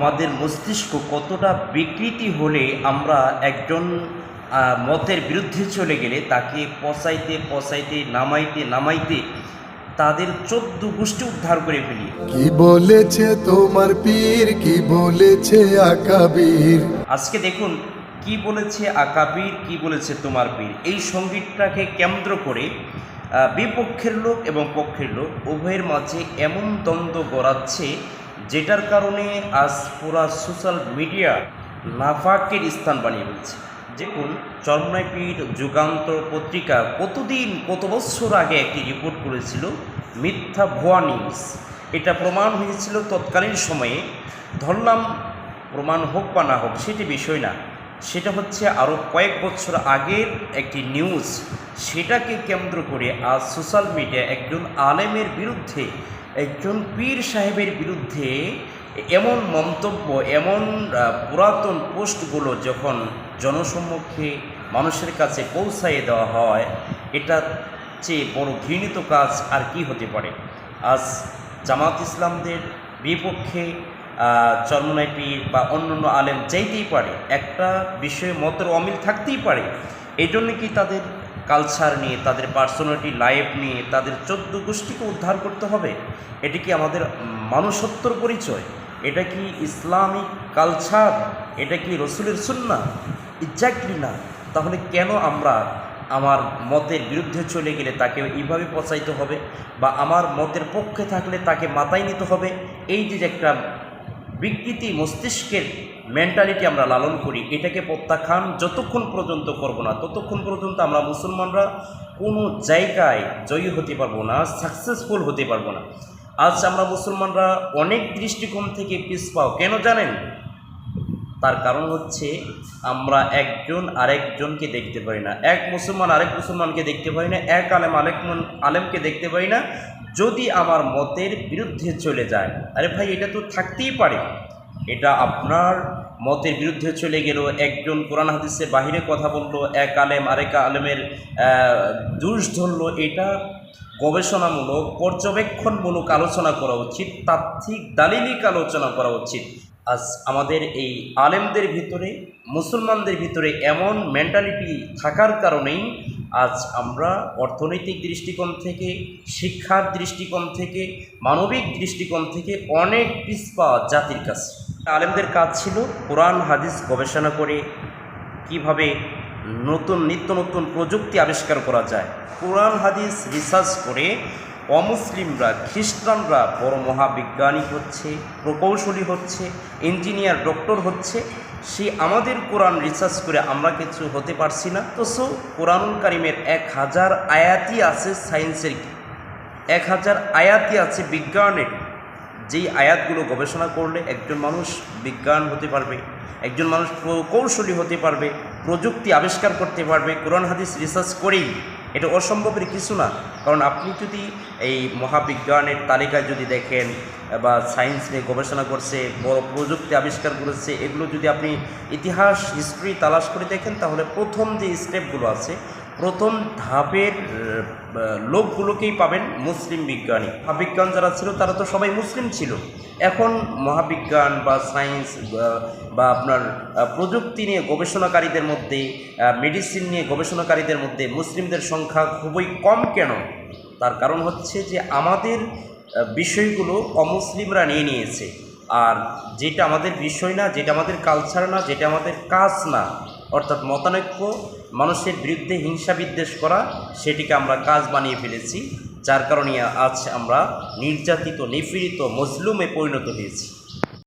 আমাদের মস্তিষ্ক কতটা বিকৃতি হলে আমরা একজন মতের বিরুদ্ধে চলে গেলে তাকে পচাইতে পচাইতে নামাইতে নামাইতে তাদের চোদ্দ গোষ্ঠী উদ্ধার করে ফেলি। কি বলেছে তোমার পীর? কি বলেছে আকাবির? আজকে দেখুন কি বলেছে আকাবির কি বলেছে তোমার পীর? এই সঙ্গীতটাকে কেন্দ্র করে বিপক্ষের লোক এবং পক্ষের লোক উভয়ের মাঝে এমন দ্বন্দ্ব গড়াচ্ছে যেটার কারণে আজ পুরা সোশ্যাল মিডিয়া নাফাকের স্থান বানিয়ে ফেলছে। দেখুন চরমনাই পীর যুগান্তর পত্রিকা কতদিন, কত বছর আগে একটি রিপোর্ট করেছিল, মিথ্যা ভুয়া নিউজ। এটা প্রমাণ হয়েছিল তৎকালীন সময়ে। ধরলাম, প্রমাণ হোক বা না হোক, সেটি বিষয় না। সেটা হচ্ছে আরও কয়েক বছর আগের একটি নিউজ। সেটাকে কেন্দ্র করে আজ সোশ্যাল মিডিয়া একজন আলেমের বিরুদ্ধে, একজন পীর সাহেবের বিরুদ্ধে এমন মন্তব্য, এমন পুরাতন পোস্টগুলো যখন জনসম্মুখে মানুষের কাছে পৌঁছাইয়ে দেওয়া হয়, এটার চেয়ে বড় ঘৃণিত কাজ আর কি হতে পারে? আজ জামাত ইসলামদের বিপক্ষে চরমনাই বা অন্যান্য আলেম চাইতেই পারে, একটা বিষয়ে মতের অমিল থাকতেই পারে এই জন্য কি তাদের কালচার নিয়ে, তাদের পার্সোনালিটি লাইফ নিয়ে, তাদের চোদ্দ গোষ্ঠীকে উদ্ধার করতে হবে? এটি কি আমাদের মানুষত্বর পরিচয়? এটা কি ইসলামিক কালচার এটা কি রসুলের সুন্না? এক্স্যাক্টলি না। তাহলে কেন আমরা আমার মতের বিরুদ্ধে চলে গেলে তাকে এইভাবে পচাইতে হবে? বা আমার মতের পক্ষে থাকলে তাকে মাথায় নিতে হবে? এই যে একটা বিকৃতি মস্তিষ্কের মেন্টালিটি আমরা লালন করি, এটাকে প্রত্যাখ্যান যতক্ষণ পর্যন্ত করব না, ততক্ষণ পর্যন্ত আমরা মুসলমানরা কোনো জায়গায় জয়ী হতে পারব না সাকসেসফুল হতে পারব না। আজ আমরা মুসলমানরা অনেক দৃষ্টিকোণ থেকে পিছপাও কেন জানেন? তার কারণ হচ্ছে আমরা একজন আরেকজনকে দেখতে পারি না। এক মুসলমান আরেক মুসলমানকে দেখতে পারি না, এক আলেম আরেক আলেমকে দেখতে পারি না। যদি আমার মতের বিরুদ্ধে চলে যায়, আরে ভাই, এটা তো থাকতেই পারে। এটা আপনার মতের বিরুদ্ধে চলে গেল, একজন কোরআন হাদিসের বাহিরে কথা বলল, এক আলেম আরেক আলেমের দুষ ধরলো, এটা গবেষণামূলক, পর্যবেক্ষণমূলক আলোচনা করা উচিত, তাত্ত্বিক দালিলিক আলোচনা করা উচিত। আজ আমাদের এই আলেমদের ভিতরে, মুসলমানদের ভিতরে এমন মেন্টালিটি থাকার কারণেই আজ আমরা অর্থনৈতিক দৃষ্টিকোণ থেকে, শিক্ষার দৃষ্টিকোণ থেকে, মানবিক দৃষ্টিকোণ থেকে অনেক পিছপা জাতির কাছে। আলেমদের কাজ ছিল কোরআন, হাদিস গবেষণা করে কীভাবে নতুন, নিত্য নতুন প্রযুক্তি আবিষ্কার করা যায়। কোরআন, হাদিস রিসার্চ করে অমুসলিমরা, খ্রিস্টানরা বড় মহাবিজ্ঞানী হচ্ছে, প্রকৌশলী হচ্ছে, ইঞ্জিনিয়ার, ডক্টর হচ্ছে। সে আমাদের কোরআন রিসার্চ করে আমরা কিছু হতে পারছি না। তো সো, কোরআনুল কারিমের এক হাজার আয়াতি আছে সায়েন্সের এক হাজার আয়াতি আছে বিজ্ঞানের। যেই আয়াতগুলো গবেষণা করলে একজন মানুষ বিজ্ঞান হতে পারবে, একজন মানুষ প্রকৌশলী হতে পারবে প্রযুক্তি আবিষ্কার করতে পারবে, কোরআন, হাদিস রিসার্চ করেই। এটা অসম্ভবের কিছু না। কারণ আপনি যদি এই মহাবিজ্ঞানের তালিকায় যদি দেখেন বা সায়েন্স নিয়ে গবেষণা করছে, বড় প্রযুক্তি আবিষ্কার করেছে, এগুলো যদি আপনি ইতিহাস হিস্ট্রি তালাশ করে দেখেন, তাহলে প্রথম যে স্টেপগুলো আছে প্রথম ধাপের লোকগুলোকেই পাবেন মুসলিম বিজ্ঞানী। মহাবিজ্ঞান যারা ছিল, তারা তো সবাই মুসলিম ছিল। এখন মহাবিজ্ঞান বা সায়েন্স বা আপনার প্রযুক্তি নিয়ে গবেষণাকারীদের মধ্যে মেডিসিন নিয়ে গবেষণাকারীদের মধ্যে মুসলিমদের সংখ্যা খুবই কম কেন? তার কারণ হচ্ছে যে আমাদের বিষয়গুলো অমুসলিমরা নিয়ে নিয়েছে। আর যেটা আমাদের বিষয় না, যেটা আমাদের কালচার না, যেটা আমাদের কাজ না অর্থাৎ মতানৈক্য, মানুষের বিরুদ্ধে হিংসা বিদ্বেষ করা, সেটিকে আমরা কাজ বানিয়ে ফেলেছি, যার কারণে আজ আমরা নির্যাতিত, নিপীড়িত, মজলুমে পরিণত হয়েছি।